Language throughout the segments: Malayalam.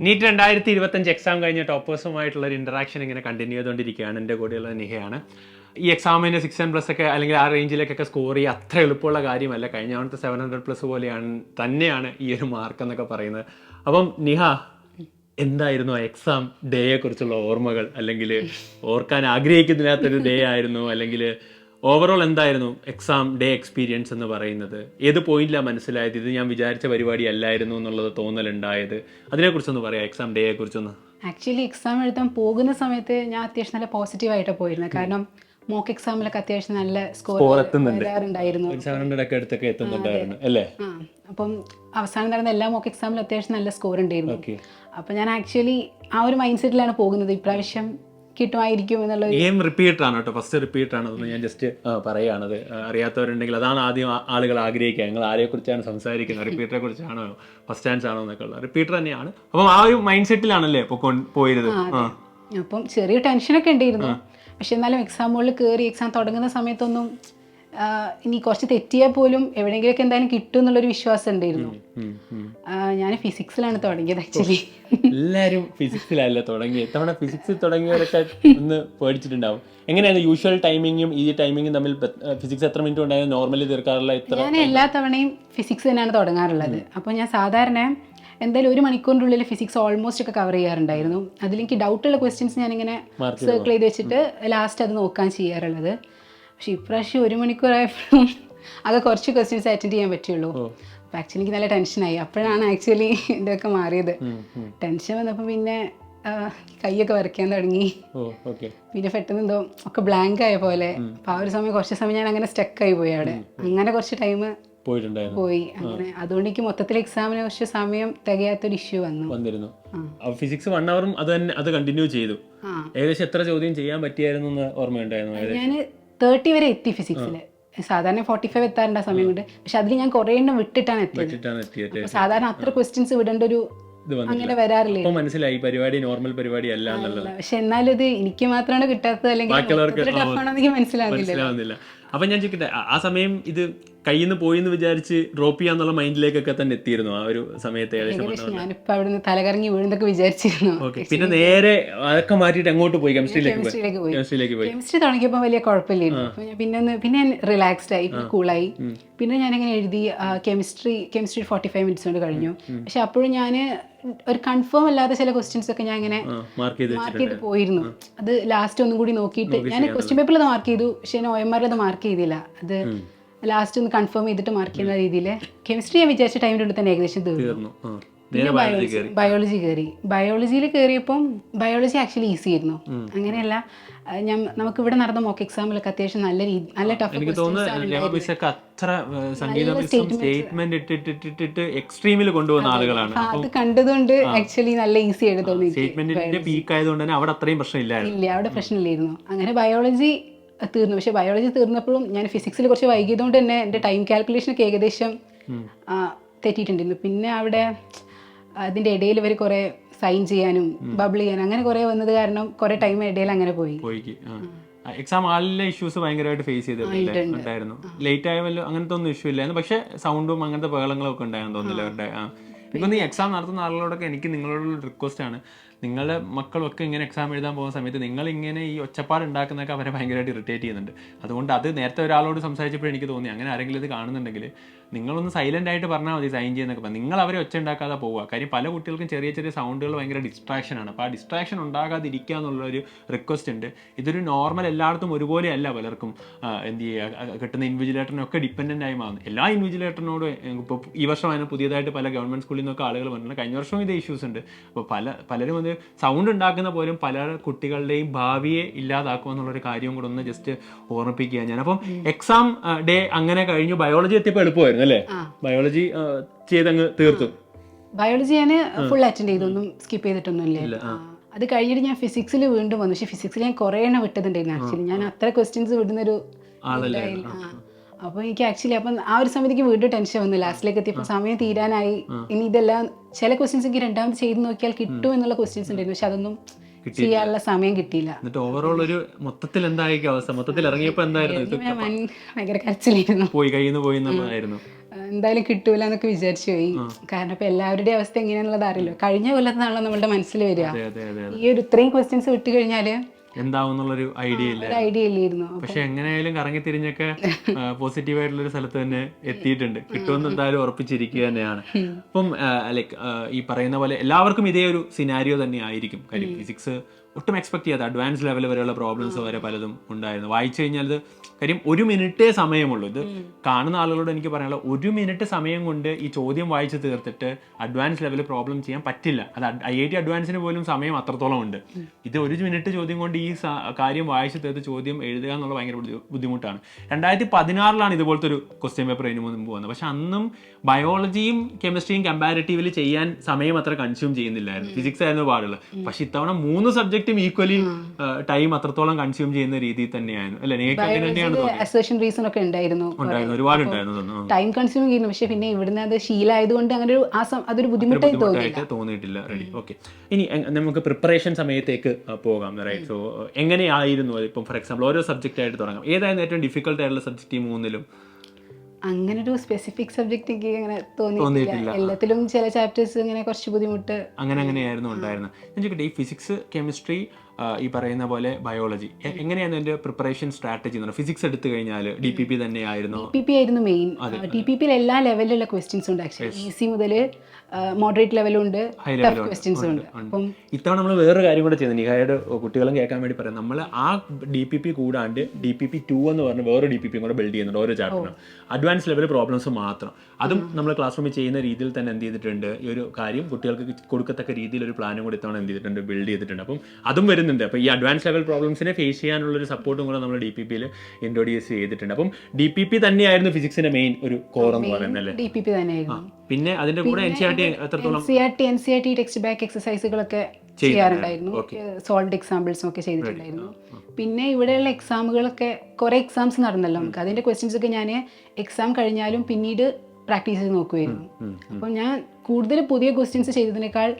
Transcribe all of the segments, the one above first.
നീറ്റ് രണ്ടായിരത്തി ഇരുപത്തഞ്ച് എക്സാം കഴിഞ്ഞ ടോപ്പേഴ്സുമായിട്ടുള്ള ഒരു ഇന്ററാക്ഷൻ ഇങ്ങനെ കണ്ടിന്യൂ ചെയ്തുകൊണ്ടിരിക്കുകയാണ് എന്റെ കൂടെയുള്ള നിഹയാണ്. ഈ എക്സാമിന് സിക്സ് ഹൺഡ്രഡ് പ്ലസ് ഒക്കെ അല്ലെങ്കിൽ ആ റേഞ്ചിലേക്കൊക്കെ സ്കോർ ചെയ്യുക അത്ര എളുപ്പമുള്ള കാര്യമല്ല. കഴിഞ്ഞ തവണത്തെ സെവൻ ഹൺഡ്രഡ് പ്ലസ് പോലെയാണ് തന്നെയാണ് ഈ ഒരു മാർക്ക് എന്നൊക്കെ പറയുന്നത്. അപ്പം നിഹ എന്തായിരുന്നു ആ എക്സാം ഡേയെ കുറിച്ചുള്ള ഓർമ്മകൾ? അല്ലെങ്കിൽ ഓർക്കാൻ ആഗ്രഹിക്കുന്നതിനകത്തൊരു ഡേ ആയിരുന്നു? അല്ലെങ്കിൽ ഓവറോൾ എന്തായിരുന്നു എക്സാം ഡേ എക്സ്പീരിയൻസ് എന്ന് പറയുന്നത്? ഏത് പോയിന്റിലാണ് മനസ്സിലായത്? ഇത് ഞാൻ വിചാരിച്ച പരിപാടി അല്ലായിരുന്നു എന്നുള്ളത് തോന്നലുണ്ടായത്. അതിനെക്കുറിച്ചൊന്ന് പറയാം എക്സാം ഡേയെ കുറിച്ചൊന്ന് ആക്ച്വലി എക്സാം എഴുതാൻ പോകുന്ന സമയത്ത് ഞാൻ അത്യാവശ്യം നല്ല പോസിറ്റീവ് പോയിരുന്നു കാരണം മോക്ക് എക്സാമിലൊക്കെ അത്യാവശ്യം നല്ല സ്കോർ. വരാറുണ്ടായിരുന്നു. അടുത്തൊക്കെ എത്തുന്നുണ്ടായിരുന്നു അല്ലേ? അപ്പം അവസാനം നടന്ന എല്ലാ മോക്ക് എക്സാമിലും അത്യാവശ്യം നല്ല സ്കോർ ഉണ്ടായിരുന്നു. അപ്പൊ അപ്പം ഞാൻ ആക്ച്വലി ആ ഒരു മൈൻഡ് സെറ്റിലാണ് പോകുന്നത്. ഇപ്രാവശ്യം കിട്ടുമായിരിക്കും എന്നുള്ള ഗെയിം റിപ്പീറ്റ് ആണ് കേട്ടോ. ഫസ്റ്റ് റിപ്പീറ്റ് ആണ് ഞാൻ ജസ്റ്റ് പറയുകയാണത് അറിയാത്തവരുണ്ടെങ്കിൽ അതാണ് ആദ്യം ആളുകൾ ആഗ്രഹിക്കുക. നിങ്ങൾ ആരെ കുറിച്ചാണ് സംസാരിക്കുന്നത്? റിപ്പീറ്ററെ കുറിച്ചാണോ? ഫസ്റ്റ് ചാൻസ് ആണോ എന്നൊക്കെ ഉള്ളത് റിപ്പീറ്റർ തന്നെയാണ്. അപ്പം ആ ഒരു മൈൻഡ് സെറ്റിലാണല്ലേ പോയത്? അപ്പം ചെറിയ ടെൻഷനൊക്കെ ഉണ്ടായിരുന്നു. പക്ഷെ എന്നാലും എക്സാം മുകളിൽ കയറി എക്സാം തുടങ്ങുന്ന സമയത്തൊന്നും ഇനി കുറച്ച് തെറ്റിയാൽ പോലും എവിടെയെങ്കിലുമൊക്കെ എന്തായാലും കിട്ടും എന്നുള്ളൊരു വിശ്വാസം ഉണ്ടായിരുന്നു. ഞാൻ ഫിസിക്സിലാണ് തുടങ്ങിയത് ആക്ച്വലി എല്ലാവരും ഫിസിക്സിലല്ല തുടങ്ങി. തവണ ഫിസിക്സിൽ തുടങ്ങിയവരൊക്കെ ഒന്ന് പേടിച്ചിട്ടുണ്ടാവും. എങ്ങനെയാണ് യൂഷ്വൽ ടൈമിങ്ങും ഈ ടൈമിങ്ങും തമ്മിൽ ഫിസിക്സ് എത്ര മിനിറ്റ് ഉണ്ടായാലും നോർമലി തീർക്കാറില്ല ഇത്ര ഞാൻ എല്ലാ തവണയും ഫിസിക്സ് തന്നെയാണ് തുടങ്ങാറുള്ളത്. അപ്പോൾ ഞാൻ സാധാരണ എന്തായാലും ഒരു മണിക്കൂറിന്റെ ഉള്ളിൽ ഫിസിക്സ് ഓൾമോസ്റ്റ് ഒക്കെ കവർ ചെയ്യാറുണ്ടായിരുന്നു. അതിലെനിക്ക് ഡൗട്ടുള്ള ക്വസ്റ്റ്യൻസ് ഞാനിങ്ങനെ ഇങ്ങനെ സർക്കിൾ ചെയ്ത് വെച്ചിട്ട് ലാസ്റ്റ് അത് നോക്കാൻ ചെയ്യാറുള്ളത്. പക്ഷെ ഇപ്രാവശ്യം ഒരു മണിക്കൂറായപ്പോഴും ആകെ കുറച്ച് ക്വസ്റ്റ്യൻസ് അറ്റൻഡ് ചെയ്യാൻ പറ്റുള്ളൂ. അപ്പം ആക്ച്വലി എനിക്ക് നല്ല ടെൻഷനായി അപ്പോഴാണ് ആക്ച്വലി ഇതൊക്കെ മാറിയത്. ടെൻഷൻ വന്നപ്പോൾ പിന്നെ കൈയൊക്കെ വരയ്ക്കാൻ തുടങ്ങി. പിന്നെ പെട്ടെന്ന് എന്തോ ഒക്കെ ബ്ലാങ്ക് ആയ പോലെ. അപ്പം ആ ഒരു സമയം കുറച്ച് സമയം ഞാൻ അങ്ങനെ സ്റ്റക്കായി പോയി അവിടെ. അങ്ങനെ കുറച്ച് ടൈം പോയി. അങ്ങനെ അതുകൊണ്ട് എനിക്ക് മൊത്തത്തിൽ എക്സാമിന് കുറച്ച് സമയം തികയാത്തൊരു ഇഷ്യൂ വന്നു. വന്നിരുന്നു. ഫിസിക്സ് വൺ അവറും അത് തന്നെ അത് കണ്ടിന്യൂ ചെയ്തു. ഏകദേശം എത്ര ചോദ്യം ചെയ്യാൻ പറ്റിയായിരുന്നു ഓർമ്മയുണ്ടായിരുന്നു? ഞാൻ തേർട്ടി വരെ എത്തി ഫിസിക്സിൽ സാധാരണ ഫോർട്ടി ഫൈവ് എത്താറുണ്ട് ആ സമയം കൊണ്ട്. പക്ഷെ അതിൽ ഞാൻ കുറേ എണ്ണം വിട്ടിട്ടാണ് എത്തിയത്. സാധാരണ അത്ര ക്വസ്റ്റ്യൻസ് വിടേണ്ട ഒരു അങ്ങനെ വരാറില്ല? മനസ്സിലായി പരിപാടി നോർമൽ പരിപാടി അല്ല എന്നുള്ളത്. പക്ഷെ എന്നാലും ഇത് എനിക്ക് മാത്രമാണ് കിട്ടാത്തത് അല്ലെങ്കിൽ മനസ്സിലാകുന്നില്ല. അപ്പൊ ഞാൻ ചോദിക്കട്ടെ ആ സമയം ഇത് കയ്യിൽ നിന്ന് പോയി എന്ന് വിചാരിച്ച് ഡ്രോപ്പ് ചെയ്യാന്നുള്ള മൈൻഡിലേക്കൊക്കെ തന്നെ എത്തിയിരുന്നു ആ ഒരു സമയത്ത് ഏകദേശം ഞാനിപ്പോ തലകറങ്ങി വീഴുന്നൊക്കെ വിചാരിച്ചിരുന്നു. ഓക്കെ പിന്നെ നേരെ അതൊക്കെ മാറ്റിട്ട് അങ്ങോട്ട് പോയി? കെമിസ്ട്രിയിലേക്ക് പോയി. കെമിസ്ട്രിയിലേക്ക് പോയി. കെമിസ്ട്രി തുടങ്ങിയപ്പോൾ വലിയ കുഴപ്പമില്ലായിരുന്നു. പിന്നെ ഒന്ന് പിന്നെ ഞാൻ റിലാക്സ്ഡ് ആയി കൂളായി. പിന്നെ ഞാൻ ഇങ്ങനെ എഴുതി chemistry chemistry forty five minutes കൊണ്ട് കഴിഞ്ഞു. പക്ഷെ അപ്പോഴും ഞാൻ ഒരു കൺഫേം അല്ലാത്ത ചില ക്വസ്റ്റ്യൻസ് ഒക്കെ ഞാൻ ഇങ്ങനെ മാർക്ക് ചെയ്ത് പോയിരുന്നു. അത് ലാസ്റ്റ് ഒന്നും കൂടി നോക്കിയിട്ട് ഞാൻ ക്വസ്റ്റ്യൻ പേപ്പറിൽ അത് മാർക്ക് ചെയ്തു പക്ഷെ ഞാൻ ഒ എം ആറിൽ അത് മാർക്ക് ചെയ്തില്ല. അത് ലാസ്റ്റ് ഒന്ന് കൺഫേം ചെയ്തിട്ട് മാർക്ക് ചെയ്യുന്ന രീതിയിൽ കെമിസ്ട്രി ഞാൻ വിചാരിച്ച ടൈമിന്റെ ഉള്ളിൽ തന്നെ ഏകദേശം തീർന്നു. ബയോളജി കയറി ബയോളജി കയറി ബയോളജിയിൽ കയറിയപ്പം ബയോളജി ആക്ച്വലി ഈസി ആയിരുന്നു. അങ്ങനെയല്ല ഞാൻ നമുക്ക് ഇവിടെ നടന്ന മോക്ക് എക്സാമിലൊക്കെ അത്യാവശ്യം നല്ല രീതി നല്ല ടഫ് എനിക്ക് തോന്നുന്നു അത്ര സംഗീത സ്റ്റേറ്റ്മെന്റ് ഇട്ടിട്ടിട്ടിട്ട് എക്സ്ട്രീമിൽ കൊണ്ടുപോകുന്ന ആളുകളാണ്. അത് കണ്ടതുകൊണ്ട് ആക്ച്വലി നല്ല ഈസി ആയിട്ട് തോന്നി സ്റ്റേറ്റ്മെന്റിന്റെ പീക്ക് ആയതുകൊണ്ട് തന്നെ അവിടെ അത്രയും പ്രശ്നമില്ലായിരുന്നു. ഇല്ല അവിടെ പ്രശ്നമില്ലായിരുന്നു. അങ്ങനെ ബയോളജി തീർന്നു. പക്ഷെ ബയോളജി തീർന്നപ്പോഴും ഞാൻ ഫിസിക്സിൽ കുറച്ച് വൈകിയതുകൊണ്ട് തന്നെ എന്റെ ടൈം കാൽക്കുലേഷനൊക്കെ ഏകദേശം തെറ്റിയിട്ടുണ്ടായിരുന്നു. പിന്നെ അവിടെ അതിന്റെ ഇടയിൽ ഇവർ കുറേ സൈൻ ചെയ്യാനും ബബിൾ ചെയ്യാനും അങ്ങനെ കുറേ വന്നത് കാരണം കുറേ ടൈം ഇടയിൽ അങ്ങനെ പോയി. എക്സാം ആളിലെ ഇഷ്യൂസ് ഭയങ്കരമായിട്ട് ഫേസ് ചെയ്തിട്ടുണ്ടായിരുന്നു ഉണ്ടായിരുന്നു. ലേറ്റ് ആയ വല്ല അങ്ങനത്തെ ഒന്നും ഇഷ്യൂ ഇല്ലായിരുന്നു. പക്ഷെ സൗണ്ടും അങ്ങനത്തെ ബഹളങ്ങളും ഒക്കെ ഉണ്ടായെന്ന് തോന്നുന്നില്ല അവരുടെ ഈ എക്സാം നടത്തുന്ന ആളുകളോടൊക്കെ എനിക്ക് നിങ്ങളോടുള്ള റിക്വസ്റ്റ് ആണ്. നിങ്ങളുടെ മക്കളൊക്കെ ഇങ്ങനെ എക്സാം എഴുതാൻ പോകുന്ന സമയത്ത് നിങ്ങൾ ഇങ്ങനെ ഈ ഒച്ചപ്പാട് ഉണ്ടാക്കുന്നതൊക്കെ അവരെ ഭയങ്കരമായിട്ട് ഇറിറ്റേറ്റ് ചെയ്യുന്നുണ്ട്. അതുകൊണ്ട് അത് നേരത്തെ ഒരാളോട് സംസാരിച്ചപ്പോഴും എനിക്ക് തോന്നി. അങ്ങനെ ആരെങ്കിലും ഇത് കാണുന്നുണ്ടെങ്കിൽ നിങ്ങളൊന്ന് സൈലന്റ് ആയിട്ട് പറഞ്ഞാൽ മതി സൈൻ ചെയ്യുന്നൊക്കെ പറഞ്ഞാൽ നിങ്ങൾ അവരെ ഒച്ച ഉണ്ടാക്കാതെ പോവുക. കാര്യം പല കുട്ടികൾക്കും ചെറിയ ചെറിയ സൗണ്ടുകൾ ഭയങ്കര ഡിസ്ട്രാക്ഷൻ ആണ്. അപ്പോൾ ആ ഡിസ്ട്രാക്ഷൻ ഉണ്ടാകാതിരിക്കുക എന്നുള്ളൊരു റിക്വസ്റ്റ് ഉണ്ട്. ഇതൊരു നോർമൽ എല്ലായിടത്തും ഒരുപോലെ അല്ല പലർക്കും എന്ത് ചെയ്യുക കിട്ടുന്ന ഇൻവിജിലേറ്ററിനൊക്കെ ഡിപ്പെൻഡന്റ് ആയി മാറുന്നു. എല്ലാ ഇൻവിജിലേറ്ററിനോടും ഇപ്പോൾ ഈ വർഷം അതിന് പുതിയതായിട്ട് പല ഗവൺമെന്റ് സ്കൂളിൽ നിന്നൊക്കെ ആളുകൾ വന്നിട്ടുണ്ട്. കഴിഞ്ഞ വർഷവും ഇത് ഇഷ്യൂസ് ഉണ്ട്. അപ്പോൾ പല പലരും അത് സൗണ്ട് ഉണ്ടാക്കുന്ന പോലും പല കുട്ടികളുടെയും ഭാവിയെ ഇല്ലാതാക്കുക എന്നുള്ളൊരു കാര്യം കൂടെ ഒന്ന് ജസ്റ്റ് ഓർമ്മിപ്പിക്കുക ഞാൻ. അപ്പം എക്സാം ഡേ അങ്ങനെ കഴിഞ്ഞു. ബയോളജി എത്തിയപ്പോൾ എളുപ്പമായിരുന്നു. അല്ലേ ബയോളജി ചെയ്തങ്ങ് തീർത്തു. ബയോളജി ഞാൻ ഫുൾ അറ്റൻഡ് ചെയ്തൊന്നും സ്കിപ്പ് ചെയ്തിട്ടൊന്നും ഇല്ല അത് കഴിഞ്ഞിട്ട് ഞാൻ ഫിസിക്സിൽ വീണ്ടും വന്നു. പക്ഷെ ഫിസിക്സിൽ ഞാൻ കുറേ എണ്ണം വിട്ടതുണ്ടായിരുന്നു ആക്ച്വലി ഞാൻ അത്ര ക്വസ്റ്റ്യൻസ് വിടുന്നൊരു ഇതായില്ല. ആ. അപ്പൊ എനിക്ക് ആക്ച്വലി അപ്പം ആ ഒരു സമയത്തേക്ക് വീണ്ടും ടെൻഷൻ വന്നു. ലാസ്റ്റിലേക്ക് എത്തിയപ്പോൾ സമയം തീരാനായി. ഇനി ഇതെല്ലാം ചില ക്വസ്റ്റ്യൻസ് എനിക്ക് രണ്ടാമത് ചെയ്ത് നോക്കിയാൽ കിട്ടും എന്നുള്ള ക്വസ്റ്റ്യൻസ് ഉണ്ടായിരുന്നു. പക്ഷെ അതൊന്നും ചെയ്യാനുള്ള സമയം കിട്ടിയില്ല. എന്നിട്ട് ഓവറോൾ ഒരു മൊത്തത്തിൽ എന്തായിരിക്കും അവസ്ഥ? മൊത്തത്തിൽ ഇറങ്ങിയപ്പോ എന്തായിരുന്നു? ഭയങ്കര കരച്ചിലായിരുന്നു. പോയി കയ്യിൽ പോയി എന്തായാലും കിട്ടൂല എന്നൊക്കെ വിചാരിച്ചു പോയി. കാരണം ഇപ്പൊ എല്ലാവരുടെയും അവസ്ഥ എങ്ങനെയാണെന്നുള്ളത് അറിയില്ലോ. കഴിഞ്ഞ കൊല്ലത്താണല്ലോ നമ്മളുടെ മനസ്സിൽ വരിക. ഈ ഒരു ഇത്രയും ക്വസ്റ്റ്യൻസ് വിട്ട് കഴിഞ്ഞാൽ എന്താവും എന്നുള്ളൊരു ഐഡിയ ഇല്ല. ഐഡിയ ഇല്ലായിരുന്നു. പക്ഷെ എങ്ങനെയായാലും കറങ്ങി തിരിഞ്ഞൊക്കെ പോസിറ്റീവ് ആയിട്ടുള്ള ഒരു സ്ഥലത്ത് തന്നെ എത്തിയിട്ടുണ്ട്. കിട്ടുമെന്ന് എന്തായാലും ഉറപ്പിച്ചിരിക്കുക തന്നെയാണ്. അപ്പം ലൈക്ക് ഈ പറയുന്ന പോലെ എല്ലാവർക്കും ഇതേ ഒരു സിനാരിയോ തന്നെ ആയിരിക്കും. കാര്യം ഫിസിക്സ് ഒട്ടും എക്സ്പെക്ട് ചെയ്യാത്ത അഡ്വാൻസ് ലെവൽ വരെയുള്ള പ്രോബ്ലംസ് വരെ പലതും ഉണ്ടായിരുന്നു. വായിച്ചു കഴിഞ്ഞാൽ കാര്യം ഒരു മിനിറ്റേ സമയമുള്ളൂ. ഇത് കാണുന്ന ആളുകളോട് എനിക്ക് പറയാനുള്ള ഒരു മിനിറ്റ് സമയം കൊണ്ട് ഈ ചോദ്യം വായിച്ച് തീർത്തിട്ട് അഡ്വാൻസ് ലെവലിൽ പ്രോബ്ലം ചെയ്യാൻ പറ്റില്ല. അത് ഐ ഐ ടി അഡ്വാൻസിന് പോലും സമയം അത്രത്തോളം ഉണ്ട്. ഇത് ഒരു മിനിറ്റ് ചോദ്യം കൊണ്ട് ഈ കാര്യം വായിച്ച് തീർത്ത് ചോദ്യം എഴുതുക എന്നുള്ള ഭയങ്കര ബുദ്ധിമുട്ടാണ്. രണ്ടായിരത്തി പതിനാറിലാണ് ഇതുപോലത്തെ ഒരു ക്വസ്റ്റ്യൻ പേപ്പർ അതിന് മുമ്പ് വന്നത്. പക്ഷെ അന്നും ബയോളജിയും കെമിസ്ട്രിയും കമ്പാരിറ്റീവ്ലി ചെയ്യാൻ സമയം അത്ര കൺസ്യൂം ചെയ്യുന്നില്ലായിരുന്നു. ഫിസിക്സ് ആയിരുന്നു പാടുള്ളത്. പക്ഷെ ഇത്തവണ മൂന്ന് സബ്ജക്റ്റും ഈക്വലി ടൈം അത്രത്തോളം കൺസ്യൂം ചെയ്യുന്ന രീതിയിൽ തന്നെയായിരുന്നു. അല്ലെ? നിങ്ങൾക്ക് അങ്ങനെ അസേഷൻ റീസൺ ഒക്കെ ഉണ്ടായിരുന്നു. ടൈം കൺസ്യൂമിങ് ആയിരുന്നു. പക്ഷെ പിന്നെ ഇവിടുന്ന് അത് ശീലമായതുകൊണ്ട് അങ്ങനെ ഒരു ആ അതൊരു ബുദ്ധിമുട്ടായി തോന്നിയിട്ടില്ല. റെഡി ഓക്കെ ഇനി നമുക്ക് പ്രിപ്പറേഷൻ സമയത്തേക്ക് പോകാം. റൈറ്റ് സോ എങ്ങനെയായിരുന്നു ഇപ്പം ഫോർ എക്സാമ്പിൾ ഓരോ സബ്ജക്റ്റ് ആയിട്ട് തുടങ്ങാം. ഏതായിരുന്നു ഏറ്റവും ഡിഫിക്കൽട്ട് ആയിട്ടുള്ള സബ്ജക്റ്റ് ഈ മൂന്നിലും? അങ്ങനെ ഒരു സ്പെസിഫിക് സബ്ജക്റ്റ് എനിക്ക് അങ്ങനെ തോന്നിയിട്ടില്ല. തോന്നിയിട്ടില്ല. എല്ലാത്തിലും ചില ചാപ്റ്റേഴ്സ് ഇങ്ങനെ കുറച്ച് ബുദ്ധിമുട്ട്. അങ്ങനെ അങ്ങനെയായിരുന്നു ഉണ്ടായിരുന്നത്. ഞാൻ ചോദിക്കട്ടെ ഈ ഫിസിക്സ് കെമിസ്ട്രി ഈ പറയുന്ന പോലെ ബയോളജി എങ്ങനെയാണ് എന്റെ പ്രിപ്പറേഷൻ സ്ട്രാറ്റജി എന്ന് ഫിസിക്സ് എടുത്തു കഴിഞ്ഞാൽ ഡി പി പി തന്നെയായിരുന്നു. ഡി പി പി ആയിരുന്നു മെയിൻ ഡി പി പിയിൽ എല്ലാ ലെവലിലുള്ള ക്വസ്റ്റ്യൻസ് ഉണ്ട് ആക്ച്വലി സി മുതൽ മോഡറേറ്റ് ലെവലും ഉണ്ട് ടഫ്. ക്വസ്റ്റ്യൻസും ഉണ്ട്. അപ്പം ഇത്തവണ നമ്മൾ വേറൊരു കാര്യം കൂടെ ചെയ്യുന്നത് നിഹായുടെ കുട്ടികളും കേൾക്കാൻ വേണ്ടി പറയാം നമ്മൾ ആ ഡി പി പി കൂടാണ്ട് ഡി പി പി ടു എന്ന് പറഞ്ഞ വേറെ ഡി പി പി കൂടെ ബിൽഡ് ചെയ്യുന്നുണ്ട് ഓരോ ചാപ്റ്ററിനും അഡ്വാൻസ് ലെവൽ പ്രോബ്ലംസ് മാത്രം. അതും നമ്മൾ ക്ലാസ് റൂമിൽ ചെയ്യുന്ന രീതിയിൽ തന്നെ എന്ത് ചെയ്തിട്ടുണ്ട്? ഈ ഒരു കാര്യം കുട്ടികൾക്ക് കൊടുക്കത്തക്ക രീതിയിൽ ഒരു പ്ലാനും കൂടി ഇത്തവണ എന്ത് ചെയ്തിട്ടുണ്ട്? ബിൽഡ് ചെയ്തിട്ടുണ്ട്. അപ്പം അതും വരുന്നുണ്ട്. അപ്പോൾ ഈ അഡ്വാൻസ് ലെവൽ പ്രോബ്ലംസിനെ ഫേസ് ചെയ്യാനുള്ള ഒരു സപ്പോർട്ടും കൂടെ നമ്മൾ ഡി പി പിയിൽ ഇൻട്രോഡ്യൂസ് ചെയ്തിട്ടുണ്ട്. അപ്പം ഡി പി പി തന്നെയായിരുന്നു ഫിസിക്സിന്റെ മെയിൻ ഒരു കോർ എന്ന് പറയുന്നത് അല്ലേ? ഡി പി പി തന്നെയായിരുന്നു. പിന്നെ അതിന്റെ കൂടെ എൻ സി ആർ ടി എത്രത്തോളം C R T N C R T text back എക്സസൈസുകളൊക്കെ ചെയ്യാറുണ്ടായിരുന്നു. സോൾഡ് എക്സാമ്പിൾസും ഒക്കെ ചെയ്തിട്ടുണ്ടായിരുന്നു. പിന്നെ ഇവിടെയുള്ള എക്സാമുകളൊക്കെ കുറേ എക്സാംസ് നടന്നല്ലോ നമുക്ക്. അതിന്റെ ക്വസ്റ്റ്യൻസ് ഒക്കെ ഞാൻ എക്സാം കഴിഞ്ഞാലും പിന്നീട് പ്രാക്ടീസ് ചെയ്ത് നോക്കുമായിരുന്നു അപ്പം ഞാൻ കൂടുതൽ പുതിയ ക്വസ്റ്റ്യൻസ് ചെയ്തതിനേക്കാൾ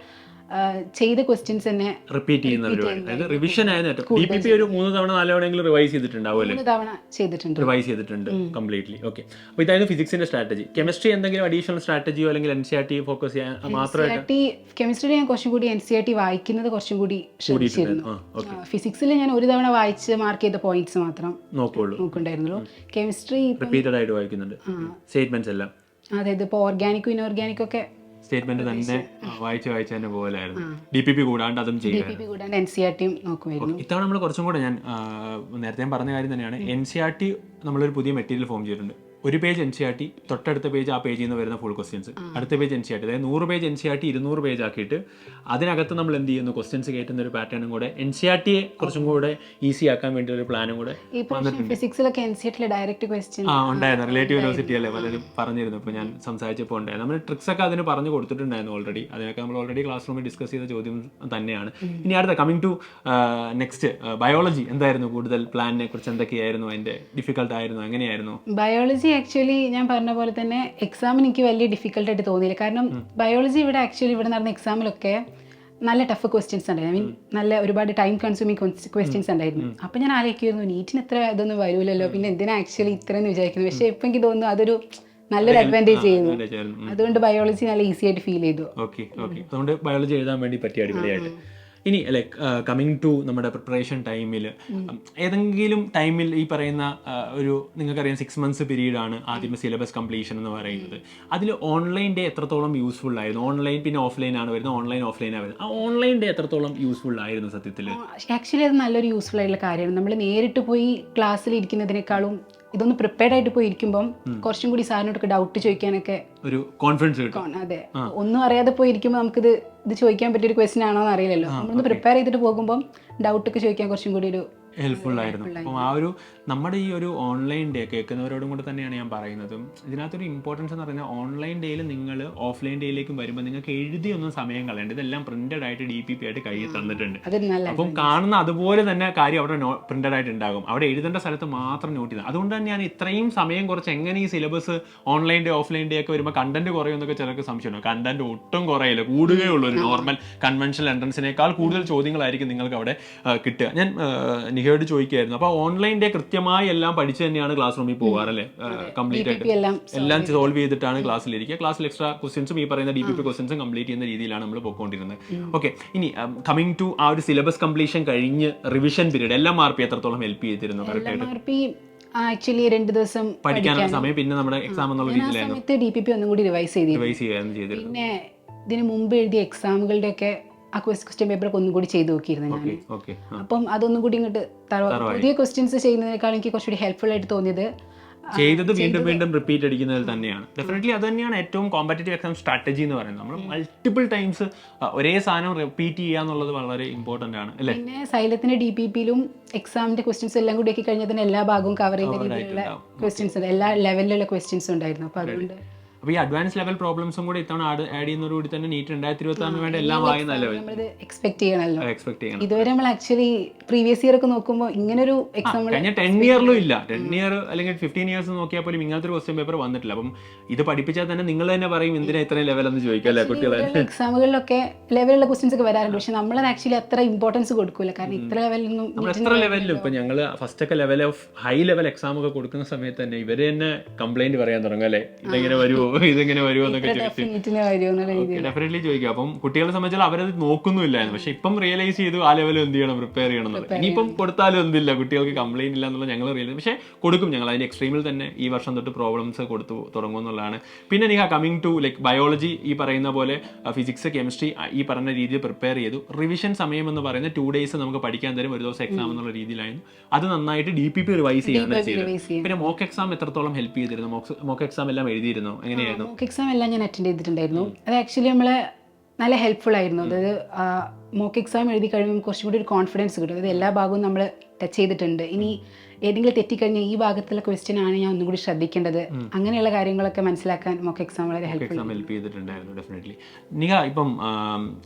ചെയ്ത ക്വസ്റ്റ്യൻസ് തന്നെ റിപ്പീറ്റ് ചെയ്യുന്ന പരിപാടി. അതായത് റിവിഷൻ ആയിരുന്നു ഡി പി പി ഒരു മൂന്ന് തവണ നാല് തവണയെങ്കിലും റിവൈസ് മൂന്ന് തവണ ചെയ്തിട്ടുണ്ട്. റിവൈസ് ചെയ്തിട്ടുണ്ട് കംപ്ലീറ്റ്ലി ഓക്കെ അപ്പോൾ ഇതായിരുന്നു ഫിസിക്സിന്റെ സ്ട്രാറ്റജി കെമിസ്ട്രി എന്തെങ്കിലും അഡീഷണൽ സ്ട്രാറ്റജിയോ അല്ലെങ്കിൽ N C R T focus ചെയ്യാൻ മാത്രമായിട്ട് കെമിസ്ട്രി ഞാൻ കുറച്ചും കൂടി എൻ സി ആർ ടി വായിക്കുന്നത് കുറച്ചും കൂടി ശ്രദ്ധിച്ചിരുന്നു. ഓക്കെ ഫിസിക്സിൽ ഞാൻ ഒരു തവണ വായിച്ച് മാർക്ക് ചെയ്ത പോയിന്റ്സ് മാത്രം നോക്കുള്ളൂ. നോക്കുന്നുണ്ടായിരുന്നുള്ളൂ. കെമിസ്ട്രി റിപ്പീറ്റഡ് ആയിട്ട് വായിക്കുന്നുണ്ട്. സ്റ്റേറ്റ്മെന്റ്സ് എല്ലാം. അതായത് ഇപ്പോൾ ഓർഗാനിക്കും ഇനോർഗാനിക്കും ഒക്കെ സ്റ്റേറ്റ്മെന്റ് തന്നെ വായിച്ചു വായിച്ച് തന്നെ പോലായിരുന്നു ഡി പി പി കൂടാണ്ട് അതും ചെയ്യാം പി പി കൂടാണ്ട് എൻ സി ആർ ടിയും നോക്കുമായിരുന്നു. ഇത്തവണ നമ്മൾ കുറച്ചും കൂടെ ഞാൻ നേരത്തെ പറഞ്ഞ കാര്യം തന്നെയാണ്. എൻ സി ആർ ടി നമ്മളൊരു പുതിയ മെറ്റീരിയൽ ഫോം ചെയ്തിട്ടുണ്ട്. ഒരു page N C R T തൊട്ടടുത്ത പേജ് ആ പേജിൽ നിന്ന് വരുന്ന ഫുൾ ക്വസ്റ്റ്യൻസ് അടുത്ത page N C R T അതായത് നൂറ് page N C R T ഇരുന്നൂറ് പേജ് ആക്കിയിട്ട് അതിനകത്ത് നമ്മൾ എന്ത് ചെയ്യുന്നു? ക്വസ്റ്റ്യൻസ് കയറ്റുന്ന ഒരു പാറ്റേണും കൂടെ എൻ സി ആർ ടിയെ കുറച്ചും കൂടെ ഈസി ആക്കാൻ വേണ്ടി ഒരു പ്ലാനും കൂടെ ഫിസിക്സിലൊക്കെ എൻ സി ഡയറക്റ്റ് ക്വസ്റ്റ്യൻ ആ ഉണ്ടായിരുന്നു. റിലേറ്റീവ് യൂണിവേഴ്സിറ്റി അല്ലേ? പലരും പറഞ്ഞിരുന്നു. ഇപ്പോൾ ഞാൻ സംസാരിച്ചപ്പോൾ ഉണ്ടായിരുന്നു. നമ്മൾ ട്രിക്സ് ഒക്കെ അതിന് പറഞ്ഞു കൊടുത്തിട്ടുണ്ടായിരുന്നു ഓൾറെഡി അതിനൊക്കെ നമ്മൾ ഓൾറെഡി ക്ലാസ് റൂമിൽ ഡിസ്കസ് ചെയ്ത ചോദ്യം തന്നെയാണ്. ഇനി അടുത്ത കമ്മിങ് ടു നെക്സ്റ്റ് ബയോളജി എന്തായിരുന്നു കൂടുതൽ പ്ലാനിനെ കുറിച്ച് എന്തൊക്കെയായിരുന്നു? അതിന്റെ ഡിഫിക്കൽട്ട് ആയിരുന്നു? എങ്ങനെയായിരുന്നു? ബയോളജി ആക്ച്വലി ഞാൻ പറഞ്ഞ പോലെ തന്നെ എക്സാമിന് എനിക്ക് വലിയ ഡിഫിക്കൽട്ട് ആയിട്ട് തോന്നിയില്ല. കാരണം ബയോളജി ഇവിടെ ആക്ച്വലി ഇവിടെ നടന്ന എക്സാമിലൊക്കെ നല്ല ടഫ് ക്വസ്റ്റ്യൻസ് ഉണ്ടായിരുന്നു. ഐ മീൻ നല്ല ഒരുപാട് ടൈം കൺസ്യൂമിങ് ക്വസ്റ്റ്യൻസ് ഉണ്ടായിരുന്നു. അപ്പം ഞാൻ ആലോചിക്കുമായിരുന്നു നീറ്റിന് ഇത്ര ഇതൊന്നും വരൂലല്ലോ? പിന്നെ എന്തിനാ ആക്ച്വലി ഇത്രയെന്ന് വിചാരിക്കുന്നു പക്ഷേ ഇപ്പം എനിക്ക് തോന്നുന്നു അതൊരു നല്ലൊരു അഡ്വാന്റേജ് ചെയ്യുന്നു. അതുകൊണ്ട് ബയോളജി നല്ല ഈസി ആയിട്ട് ഫീൽ ചെയ്തു. ഓക്കെ ഓക്കെ അതുകൊണ്ട് ബയോളജി എഴുതാൻ വേണ്ടി പറ്റിയ അടിപൊളിയായിട്ട്. ഇനി ലൈക്ക് കമ്മിങ് ടു നമ്മുടെ പ്രിപ്പറേഷൻ ടൈമിൽ ഏതെങ്കിലും ടൈമിൽ ഈ പറയുന്ന ആ, ഒരു നിങ്ങൾക്കറിയാം സിക്സ് മന്ത്സ് പീരീഡ് ആണ് ആദ്യമേ സിലബസ് കംപ്ലീഷൻ എന്ന് പറയുന്നത്. അതിൽ ഓൺലൈൻ ഡേ എത്രത്തോളം യൂസ്ഫുൾ ആയിരുന്നു? ഓൺലൈൻ പിന്നെ ഓഫ്ലൈൻ ആണ് വരുന്നത്. ഓൺലൈൻ ഓഫ്ലൈൻ ആണ് വരുന്നത്. ആ ഓൺലൈൻ ഡേ എത്രത്തോളം യൂസ്ഫുൾ ആയിരുന്നു സത്യത്തിൽ ആക്ച്വലി അത് നല്ലൊരു യൂസ്ഫുൾ ആയിട്ടുള്ള കാര്യമാണ്. നമ്മൾ നേരിട്ട് പോയി ക്ലാസ്സിൽ ഇരിക്കുന്നതിനേക്കാളും ഇതൊന്ന് പ്രിപ്പയർഡ് ആയിട്ട് പോയി ഇരിക്കുമ്പം കുറച്ചും കൂടി സാറിനോടൊക്കെ ഡൗട്ട് ചോദിക്കാനൊക്കെ ഒരു കോൺഫിഡൻസ് കിട്ടും. അതെ. ഒന്നും അറിയാതെ പോയി ഇരിക്കുമ്പോൾ നമുക്കിത് ഇത് ചോദിക്കാൻ പറ്റിയ ഒരു ക്വസ്റ്റ്യൻ ആണോ എന്ന് അറിയില്ലല്ലോ നമ്മളൊന്ന് പ്രിപ്പയർ ചെയ്തിട്ട് പോകുമ്പോൾ ഡൗട്ടൊക്കെ ചോദിക്കാൻ കുറച്ചും കൂടി ഒരു ഹെൽപ്ഫുൾ ആയിരുന്നു. അപ്പം ആ ഒരു നമ്മുടെ ഈ ഒരു ഓൺലൈൻ ഡേ കേൾക്കുന്നവരോടും കൂടെ തന്നെയാണ് ഞാൻ പറയുന്നതും. ഇതിനകത്തൊരു ഇമ്പോർട്ടൻസ് എന്ന് പറയുന്നത് ഓൺലൈൻ ഡേയിൽ നിങ്ങൾ ഓഫ്ലൈൻ ഡേയിലേക്കും വരുമ്പോൾ നിങ്ങൾക്ക് എഴുതിയൊന്നും സമയം കളയേണ്ട. ഇതെല്ലാം പ്രിന്റഡ് ആയിട്ട് ഡി പി പി ആയിട്ട് കയ്യിൽ തന്നിട്ടുണ്ട്. അപ്പം കാണുന്ന അതുപോലെ തന്നെ കാര്യം അവിടെ പ്രിന്റഡ് ആയിട്ട് ഉണ്ടാകും. അവിടെ എഴുതേണ്ട സ്ഥലത്ത് മാത്രം നോട്ട് ചെയ്തത് അതുകൊണ്ട് തന്നെ ഞാൻ ഇത്രയും സമയം കുറച്ച് എങ്ങനെ ഈ syllabus online day offline day ഒക്കെ വരുമ്പോൾ കണ്ടന്റ് കുറയുമെന്നൊക്കെ ചിലർക്ക് സംശയമാണ് കണ്ടന്റ് ഒട്ടും കുറയില്ല. കൂടുകയുള്ളൂ ഒരു നോർമൽ കൺവെൻഷണൽ എൻട്രൻസിനേക്കാൾ കൂടുതൽ ചോദ്യങ്ങളായിരിക്കും നിങ്ങൾക്ക് അവിടെ കിട്ടുക. ഞാൻ നിഹയോട് ചോദിക്കായിരുന്നു. അപ്പൊ ഓൺലൈന്റെ കൃത്യമായി എല്ലാം പഠിച്ചു തന്നെയാണ് ക്ലാസ് റൂമിൽ പോകാറല്ലേ കംപ്ലീറ്റ് ആയിട്ട്. എല്ലാം സോൾവ് ചെയ്തിട്ടാണ് ക്ലാസ്സിലിരിക്കുക ക്ലാസ്സിൽ എക്സ്ട്രാ ക്വസ്റ്റ്യൻസും ഈ പറയുന്ന ഡി പി പി ക്വസ്റ്റ്യൻസും കംപ്ലീറ്റ് ചെയ്യുന്ന രീതിയിലാണ് നമ്മൾ പോയിക്കൊണ്ടിരുന്നത്. ഓക്കെ ഇനി കമ്മിങ് ടു ആ ഒരു സിലബസ് കംപ്ലീഷൻ കഴിഞ്ഞ് റിവിഷൻ പീരീഡ് എല്ലാം മാർക്ക് എത്രത്തോളം ഹെൽപ്പ് ചെയ്തിരുന്നു? ആക്ച്വലി രണ്ട് ദിവസം പഠിക്കാനുള്ള സമയം പിന്നെ നമ്മുടെ എക്സാം എന്നുള്ള ആ രീതിയിലായിരുന്നു. സമയത്ത് ഡി പി പി ഒന്നും കൂടി റിവൈസ് ചെയ്തിരുന്നു. പിന്നെ ഇതിന് മുമ്പ് എഴുതിയ എക്സാമുകളുടെ ഒക്കെ ആ ക്വസ്റ്റ്യൻ പേപ്പറൊക്കെ ഒന്നും കൂടി ചെയ്ത് നോക്കിയിരുന്നു ഞാൻ. അപ്പം അതൊന്നും കൂടി ഇങ്ങോട്ട് പുതിയ ക്വസ്റ്റ്യൻസ് ചെയ്യുന്നതിനേക്കാൾ എനിക്ക് കുറച്ചുകൂടി ഹെൽപ്ഫുൾ ആയിട്ട് തോന്നിയത് ചെയ്തത് വീണ്ടും വീണ്ടും റിപ്പീറ്റ് അടിക്കുന്നതിൽ തന്നെയാണ്. ഡെഫിനറ്റ്ലി അത് തന്നെയാണ് ഏറ്റവും കോമ്പറ്റേറ്റീവ് എക്സാം സ്ട്രാറ്റജി എന്ന് പറയുന്നത്. നമ്മൾ മൾട്ടിപ്പിൾ ടൈംസ് ഒരേ സാധനം റിപ്പീറ്റ് ചെയ്യുക എന്നുള്ളത് വളരെ ഇമ്പോർട്ടന്റ് ആണ് അല്ലേ? പിന്നെ സൈലത്തിന്റെ ഡി പി പിയിലും എക്സാമിന്റെ ക്വസ്റ്റ്യൻസ് എല്ലാം കൂടി ആക്കി കഴിഞ്ഞാൽ തന്നെ എല്ലാ ഭാഗവും കവർ ചെയ്യുന്ന രീതിയിലുള്ള ക്വസ്റ്റ്യൻസ് എല്ലാ ലെവലിലുള്ള ക്വസ്റ്റ്യൻസ് ഉണ്ടായിരുന്നു. അപ്പോൾ അതുകൊണ്ട് അപ്പൊ ഈ അഡ്വാൻസ് ലെവൽ പ്രോബ്ലംസും കൂടി ഇത്തവണ ആഡ് ആഡ് കൂടി തന്നെ നീറ്റ് രണ്ടായിരത്തി ഇരുപത്തി ആറിന് വേണ്ടി എല്ലാം ആയി നല്ല നമ്മളിത് എക്സ്പെക്ട് ചെയ്യണമല്ലോ എക്സ്പെക്ട് ചെയ്യണം. ഇതുവരെ നമ്മൾ ആക്ച്വലി പ്രീവിയസ് ഇയർ ഒക്കെ നോക്കുമ്പോൾ ഇങ്ങനൊരു എക്സാം കഴിഞ്ഞ ടെൻ ഇയറിലും ഇല്ല. ടെൻ ഇയർ അല്ലെങ്കിൽ ഫിഫ്റ്റീൻ ഇയേഴ്സ് നോക്കിയാൽ പോലും ഇങ്ങനത്തെ ഒരു ക്വസ്റ്റ്യൻ പേപ്പർ വന്നിട്ടില്ല. അപ്പം ഇത് പഠിപ്പിച്ചാൽ തന്നെ നിങ്ങൾ തന്നെ പറയും എന്തിനാ ഇത്ര ലെവൽ എന്ന് ചോദിക്കാം അല്ലേ കുട്ടികളെ? എക്സാമുകളിലൊക്കെ ലെവലുള്ള ക്വസ്റ്റ്യൻസ് ഒക്കെ വരാറുണ്ട്. പക്ഷെ നമ്മൾ ആക്ച്വലി അത്ര ഇമ്പോർട്ടൻസ് കൊടുക്കൂല. കാരണം ഇത്ര ലെവലൊന്നും നമ്മൾ എത്ര ലെവലിലും ഇപ്പൊ ഞങ്ങൾ ഫസ്റ്റ് ഒക്കെ level of high level exam ഒക്കെ കൊടുക്കുന്ന സമയത്ത് തന്നെ ഇവർ തന്നെ കംപ്ലൈന്റ് പറയാൻ തുടങ്ങും അല്ലേ? ഇതെങ്ങനെ വരുമോ ഇതെങ്ങനെ വരുമോ എന്നൊക്കെ ചോദിച്ചു. ഡെഫിനറ്റിന് വരുമെന്നുള്ള രീതി ഡെഫിനറ്റ്ലി ചോദിക്കാം. അപ്പം കുട്ടികളെ സംബന്ധിച്ചാൽ അവരത് നോക്കുന്നില്ലായിരുന്നു പക്ഷെ ഇപ്പം റിയലൈസ് ചെയ്തു ആ ലെവലിൽ എന്ത് ചെയ്യണം പ്രിപ്പയർ ചെയ്യണം എന്നുള്ളത്. ഇനിയിപ്പം കൊടുത്താലും എന്തില്ല. കുട്ടികൾക്ക് കംപ്ലൈന്റ് ഇല്ല എന്നുള്ള ഞങ്ങൾ റിയലൈസ് പക്ഷെ കൊടുക്കും ഞങ്ങൾ. അതിന്റെ എക്സ്ട്രീമിൽ തന്നെ ഈ വർഷം തൊട്ട് പ്രോബ്ലംസ് കൊടുത്തു തുടങ്ങും എന്നുള്ളതാണ്. പിന്നെ എനിക്ക് കമ്മിങ് ടു ലൈക് ബയോളജി ഈ പറയുന്ന പോലെ ഫിസിക്സ് കെമിസ്ട്രി ഈ പറഞ്ഞ രീതിയിൽ പ്രിപ്പയർ ചെയ്തു. റിവിഷൻ സമയം എന്ന് പറയുന്ന ടു ഡേയ്സ് നമുക്ക് പഠിക്കാൻ തരും. ഒരു ദിവസം എക്സാം എന്നുള്ള രീതിയിലായിരുന്നു. അത് നന്നായിട്ട് ഡി പി പി റിവൈസ് ചെയ്യാണ് ചെയ്തത് പിന്നെ മോക്ക് എക്സാം എത്രത്തോളം ഹെൽപ്പ് ചെയ്തിരുന്നു? മോക്ക് എക്സാം എല്ലാം എഴുതിയിരുന്നു? എങ്ങനെയായിരുന്നു മോക്ക് എക്സാം എല്ലാം ഞാൻ അറ്റൻഡ് ചെയ്തിട്ടുണ്ടായിരുന്നു. അത് ആക്ച്വലി നമ്മളെ നല്ല ഹെൽപ്ഫുൾ ആയിരുന്നു. അതായത് മോക്ക് എക്സാം എഴുതി കഴിയുമ്പോൾ കുറച്ചും കൂടി ഒരു കോൺഫിഡൻസ് കിട്ടും. അതായത് എല്ലാ ഭാഗവും നമ്മൾ ടച്ച് ചെയ്തിട്ടുണ്ട്. ഇനി ഏതെങ്കിലും തെറ്റിക്കഴിഞ്ഞാൽ ഈ ഭാഗത്തുള്ള ക്വസ്റ്റ്യൻ ആണ് ഞാൻ ഒന്നുകൂടി ശ്രദ്ധിക്കേണ്ടത്. അങ്ങനെയുള്ള കാര്യങ്ങളൊക്കെ മനസ്സിലാക്കാൻ മോക്ക് എക്സാം വളരെ ഹെൽപ്പ് ഹെൽപ്പ് ചെയ്തിട്ടുണ്ടായിരുന്നു ഡെഫിനറ്റ്ലി നിക ഇപ്പം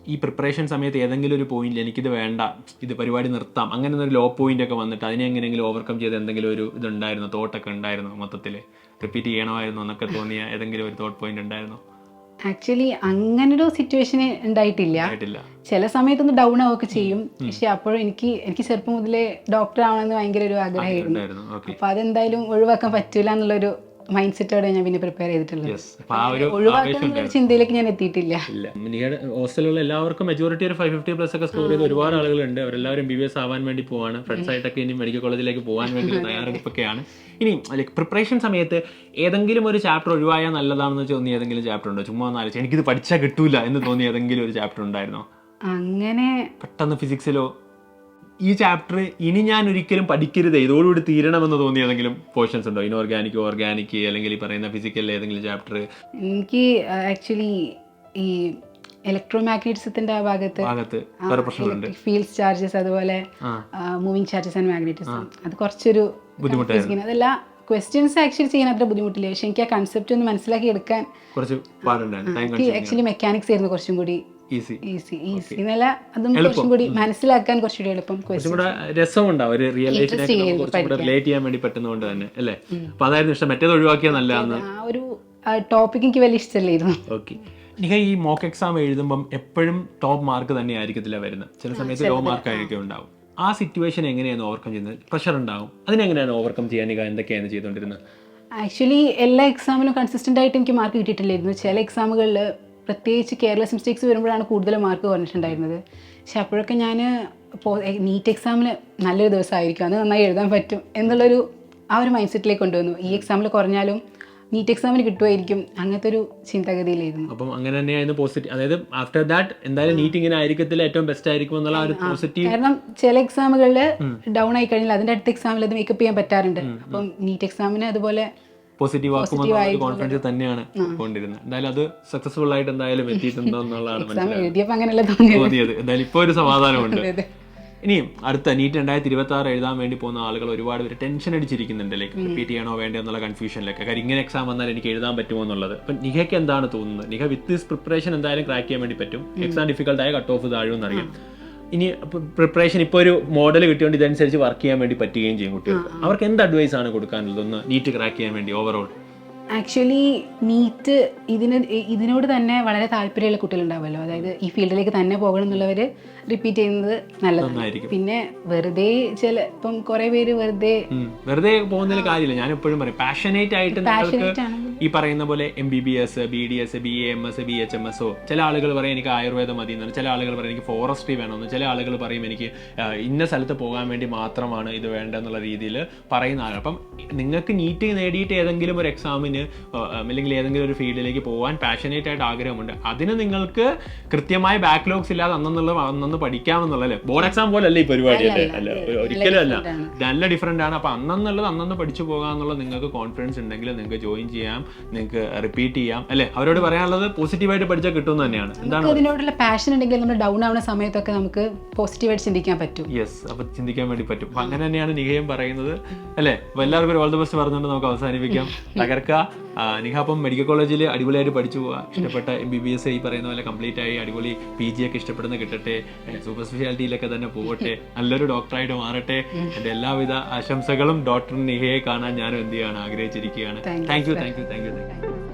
ഈ പ്രിപ്പറേഷൻ സമയത്ത് ഏതെങ്കിലും ഒരു പോയിന്റ് എനിക്കിത് വേണ്ട ഇത് പരിപാടി നിർത്താം അങ്ങനെ ഒരു ലോ പോയിന്റ് ഒക്കെ വന്നിട്ട് അതിനെ എങ്ങനെയെങ്കിലും ഓവർകം ചെയ്ത് എന്തെങ്കിലും ഒരു ഇതുണ്ടായിരുന്നു? തോട്ടൊക്കെ ഉണ്ടായിരുന്നു മൊത്തത്തിൽ റിപ്പീറ്റ് ചെയ്യണമായിരുന്നു? എന്നൊക്കെ തോന്നിയ ഏതെങ്കിലും ഒരു തോട്ട് പോയിന്റ് ഉണ്ടായിരുന്നു? ആക്ച്വലി അങ്ങനെ ഒരു സിറ്റുവേഷൻ ഉണ്ടായിട്ടില്ല. ചില സമയത്തൊന്ന് ഡൗൺ ആവുകയൊക്കെ ചെയ്യും. പക്ഷെ അപ്പോഴും എനിക്ക് എനിക്ക് ചെറുപ്പം മുതലേ ഡോക്ടർ ആവണമെന്ന് ഭയങ്കര ഒരു ആഗ്രഹമായിരുന്നു അപ്പൊ അതെന്തായാലും ഒഴിവാക്കാൻ പറ്റൂല എന്നുള്ളൊരു മൈൻഡ് സെറ്റോടെ ഞാൻ പിന്നെ പ്രിപ്പയർ ചെയ്തിട്ടുള്ളത് യെസ് ആ ഒരു ഒഴിവാക്കാൻ എന്നുള്ള ചിന്തയിലേക്ക് ഞാൻ എത്തിയിട്ടില്ല. ഹോസ്റ്റലുള്ള എല്ലാവർക്കും മെജോറിറ്റി ഒരു ഫൈവ് ഫിഫ്റ്റി പ്ലസ് ഒക്കെ സ്കോർ ചെയ്ത് ഒരുപാട് ആളുകളുണ്ട്. അവരെല്ലാവരും ബി ബി എസ് ആവാൻ വേണ്ടി പോവാണ്. ഫ്രണ്ട്സ് ആയിട്ടൊക്കെ ഇനി മെഡിക്കൽ കോളേജിലേക്ക് പോകാൻ വേണ്ടി തയ്യാറെടുപ്പൊക്കെയാണ്. ഇനി ലൈക്ക് പ്രിപ്പറേഷൻ സമയത്ത് ഏതെങ്കിലും ഒരു ചാപ്റ്റർ ഒഴിവായാൽ നല്ലതാണെന്ന് തോന്നിയ ഏതെങ്കിലും ചാപ്റ്റർ ഉണ്ടോ? ചുമ്മാ ഒന്ന് ആലോചിച്ച്. എനിക്കിത് പഠിച്ചാൽ കിട്ടൂല എന്ന് തോന്നിയ ഏതെങ്കിലും ഒരു ചാപ്റ്റർ ഉണ്ടായിരുന്നോ? അങ്ങനെ പെട്ടെന്ന് ഫിസിക്സിലോ ഈ ചാപ്റ്റർ ഇനി ഞാൻ ഒരിക്കലും പഠിക്കരുത്. ഇതോടുകൂടി തീരണമെന്ന് തോന്നിയ ഏതെങ്കിലും പോർഷൻസ് ഉണ്ടോ? ഇനോർഗാനിക് ഓർഗാനിക് അല്ലെങ്കിൽ ഈ പറയുന്ന ഫിസിക്കൽ ഏതെങ്കിലും ചാപ്റ്റർ എനിക്ക് ആക്ച്വലി ഈ ഇലക്ട്രോ മാഗ്നറ്റിസത്തിന്റെ ആ ഭാഗത്ത് ഫീൽഡ് ചാർജസ് അതുപോലെ. മൂവിങ് ചാർജസ് ആൻഡ് മാഗ്നറ്റിസം അത് കുറച്ചൊരു ബുദ്ധിമുട്ടായിരുന്നു. അതെല്ലാം ക്വസ്റ്റ്യൻസ് ആക്ച്വലി ചെയ്യാൻ അത്ര ബുദ്ധിമുട്ടില്ല. പക്ഷെ എനിക്ക് ആ കൺസെപ്റ്റ് ഒന്ന് മനസ്സിലാക്കി എടുക്കാൻ കുറച്ച് ആക്ച്വലി മെക്കാനിക്സ് ആയിരുന്നു കുറച്ചും കൂടി ഈസി ഈസി ഈസി എന്നല്ല അതും കുറച്ചും കൂടി മനസ്സിലാക്കാൻ കുറച്ചുകൂടി എളുപ്പം കുറച്ചും കൂടെ രസമുണ്ടാവും. ഒരു റിയൽ Interesting കുറച്ചും കൂടെ റിലേറ്റ് ചെയ്യാൻ വേണ്ടി പറ്റുന്നതുകൊണ്ട് തന്നെ അല്ലേ? അപ്പൊ അതായിരുന്നു ഇഷ്ടം. മറ്റേത് ഒഴിവാക്കിയാൽ നല്ലതാന്ന്. ആ ഒരു ടോപ്പിക് എനിക്ക് വലിയ ഇഷ്ടമല്ലായിരുന്നു. ഓക്കെ നിഹ ഈ മോക്ക് എക്സാം എഴുതുമ്പം എപ്പോഴും ടോപ്പ് മാർക്ക് തന്നെ ആയിരിക്കത്തില്ല വരുന്നത്. ചില സമയത്ത് ലോ മാർക്ക് ആയിരിക്കും ഉണ്ടാവും. ആ സിറ്റുവേഷൻ എങ്ങനെയാണ് ഓവർകം ചെയ്യുന്നത്? പ്രഷർ ഉണ്ടാവും. അതിനെങ്ങനെയാണ് ഓവർകം ചെയ്യാൻ എന്തൊക്കെയാണ് ചെയ്തുകൊണ്ടിരുന്നത്? ആക്ച്വലി എല്ലാ എക്സാമിനും കൺസിസ്റ്റന്റ് ആയിട്ട് എനിക്ക് മാർക്ക് കിട്ടിയിട്ടില്ലായിരുന്നു. ചില എക്സാമുകളിൽ പ്രത്യേകിച്ച് കേരള മിസ്റ്റേക്സ് വരുമ്പോഴാണ് കൂടുതൽ മാർക്ക് കുറഞ്ഞിട്ടുണ്ടായിരുന്നത് പക്ഷെ അപ്പോഴൊക്കെ ഞാൻ നീറ്റ് എക്സാമിന് നല്ലൊരു ദിവസമായിരിക്കും. അത് നന്നായി എഴുതാൻ പറ്റും എന്നുള്ളൊരു ആ ഒരു മൈൻഡ് സെറ്റിലേക്ക് കൊണ്ടുവന്നു. ഈ എക്സാമിൽ കുറഞ്ഞാലും നീറ്റ് എക്സാമിന് കിട്ടുമായിരിക്കും അങ്ങനത്തെ ഒരു ചിന്താഗതിയിലായിരുന്നു. അപ്പം അങ്ങനെ തന്നെയായിരുന്നു പോസിറ്റീവ് അതായത് ആഫ്റ്റർ ദാറ്റ് എന്തായാലും നീറ്റ് ഇങ്ങനെ ആയിരിക്കത്തില്ല ഏറ്റവും ബെസ്റ്റ് ആയിരിക്കും എന്നുള്ള ഒരു പോസിറ്റീവ് കാരണം ചില എക്സാമുകളിൽ ഡൗൺ ആയി കഴിഞ്ഞാൽ അതിന്റെ അടുത്ത എക്സാമിൽ അത് മേക്കപ്പ് ചെയ്യാൻ പറ്റാറുണ്ട്. അപ്പം നീറ്റ് എക്സാമിന് അതുപോലെ പോസിറ്റീവ് ആക്കുമെന്നുള്ള കോൺഫിഡൻസ് തന്നെയാണ് കൊണ്ടിരുന്നത് എന്തായാലും അത് സക്സസ്ഫുൾ ആയിട്ട് എന്തായാലും എത്തിയിട്ടുണ്ടോ എന്നുള്ളതാണ് മനസ്സിലായത്. തോന്നിയത്? എന്തായാലും ഇപ്പോൾ ഒരു സമാധാനമുണ്ട്. ഇനിയും അടുത്ത നീറ്റ് രണ്ടായിരത്തി ഇരുപത്തി ആറ് എഴുതാൻ വേണ്ടി പോകുന്ന ആളുകൾ ഒരുപാട് പേര് ടെൻഷൻ അടിച്ചിരിക്കുന്നുണ്ട് ലൈക്ക് റിപ്പീറ്റ് ചെയ്യണോ വേണ്ടോ എന്നുള്ള കൺഫ്യൂഷനിലൊക്കെ കാര്യം ഇങ്ങനെ എക്സാം വന്നാൽ എനിക്ക് എഴുതാൻ പറ്റുമോ എന്നുള്ളത്. അപ്പം നിഹയ്ക്ക് എന്താണ് തോന്നുന്നത്? നിഹ വിത്ത് ദിസ് പ്രിപ്പറേഷൻ എന്തായാലും ക്രാക്ക് ചെയ്യാൻ വേണ്ടി പറ്റും. എക്സാം ഡിഫിക്കൽട്ടായ കട്ട് ഓഫ് താഴുമെന്ന് അറിയാം. ഇനി പ്രിപ്പറേഷൻ ഇപ്പോൾ ഒരു മോഡൽ കിട്ടിയോണ്ട് ഇതനുസരിച്ച് വർക്ക് ചെയ്യാൻ വേണ്ടി പറ്റുകയും ചെയ്യും കുട്ടികൾക്ക്. അവർക്ക് എന്ത് അഡ്വൈസ് ആണ് കൊടുക്കാനുള്ളത്? ഒന്ന് നീറ്റ് ക്രാക്ക് ചെയ്യാൻ വേണ്ടി ഓവറോൾ ആക്ച്വലി നീറ്റ് ഇതിന് ഇതിനോട് തന്നെ വളരെ താല്പര്യമുള്ള കുട്ടികളുണ്ടാവുമല്ലോ. അതായത് ഈ ഫീൽഡിലേക്ക് തന്നെ പോകണം എന്നുള്ളവർ റിപ്പീറ്റ് ചെയ്യുന്നത് നല്ലതാണ്. പിന്നെ വെറുതെ ചില ഇപ്പം കുറെ പേര് വെറുതെ വെറുതെ പോകുന്നതിൽ കാര്യമില്ല. ഞാൻ എപ്പോഴും പറയും പാഷനേറ്റ് ആയിട്ട് പാഷനേറ്റ് ആണ് ആണെങ്കിൽ ഈ പറയുന്ന പോലെ M B B S B D S B A M S B H M S O ചില ആളുകൾ പറയും എനിക്ക് ആയുർവേദം മതി എന്നാണ് ചില ആളുകൾ പറയും എനിക്ക് ഫോറസ്ട്രി വേണമെന്ന്. ചില ആളുകൾ പറയും എനിക്ക് ഇന്ന സ്ഥലത്ത് പോകാൻ വേണ്ടി മാത്രമാണ് ഇത് വേണ്ടെന്നുള്ള രീതിയിൽ പറയുന്ന ആൾ. അപ്പം നിങ്ങൾക്ക് നീറ്റ് നേടിയിട്ട് ഏതെങ്കിലും ഒരു എക്സാമിന് അല്ലെങ്കിൽ ഏതെങ്കിലും ഒരു ഫീൽഡിലേക്ക് പോകാൻ പാഷനേറ്റ് ആയിട്ട് ആഗ്രഹമുണ്ട്. അതിന് നിങ്ങൾക്ക് കൃത്യമായ ബാക്ക്ലോഗ്സ് ഇല്ലാതെ അന്നെന്നുള്ള അന്നന്ന് പഠിക്കാമെന്നുള്ളല്ലേ ബോർഡ് എക്സാം പോലെ അല്ല ഈ പരിപാടി? അല്ലേ അല്ല ഒരിക്കലും അല്ല. നല്ല ഡിഫറെന്റ് ആണ്. അപ്പോൾ അന്നെന്നുള്ളത് അന്നന്ന് പഠിച്ചു പോകാമെന്നുള്ള നിങ്ങൾക്ക് കോൺഫിഡൻസ് ഉണ്ടെങ്കിൽ നിങ്ങൾക്ക് ജോയിൻ ചെയ്യാം. നിങ്ങൾക്ക് റിപ്പീറ്റ് ചെയ്യാം. അല്ലെ? അവരോട് പറയാനുള്ളത് പോസിറ്റീവായിട്ട് പഠിച്ചാൽ കിട്ടും തന്നെയാണ്. എന്താണ്? നമുക്ക് ഇതിനോടുള്ള പാഷൻ ഉണ്ടെങ്കിൽ നമ്മൾ ഡൗൺ ആവുന്ന സമയത്തൊക്കെ നമുക്ക് പോസിറ്റീവായിട്ട് ചിന്തിക്കാൻ പറ്റും. യെസ് അപ്പൊ ചിന്തിക്കാൻ വേണ്ടി പറ്റും. അങ്ങനെ തന്നെയാണ് നിഹയും പറയുന്നത്. അല്ലേ? എല്ലാവർക്കും ഒരു ഓൾ ദ ബെസ്റ്റ് പറഞ്ഞുകൊണ്ട് നമുക്ക് അവസാനിപ്പിക്കാം. തകർക്ക. നിഹ അപ്പം മെഡിക്കൽ കോളേജിൽ അടിപൊളിയായിട്ട് പഠിച്ചു പോവുക ഇഷ്ടപ്പെട്ട എം ബി ബി എസ് ഈ പറയുന്ന പോലെ കംപ്ലീറ്റ് ആയി അടിപൊളി പി ജി ഒക്കെ ഇഷ്ടപ്പെടുന്ന കിട്ടട്ടെ. സൂപ്പർ സ്പെഷ്യാലിറ്റിയിലൊക്കെ തന്നെ പോകട്ടെ നല്ലൊരു ഡോക്ടറായിട്ട് മാറട്ടെ. എന്റെ എല്ലാവിധ ആശംസകളും ഡോക്ടർ നിഹയെ കാണാൻ ഞാനും എന്ത് ചെയ്യാണ് ആഗ്രഹിച്ചിരിക്കുകയാണ്. Thank you thank you thank you thank you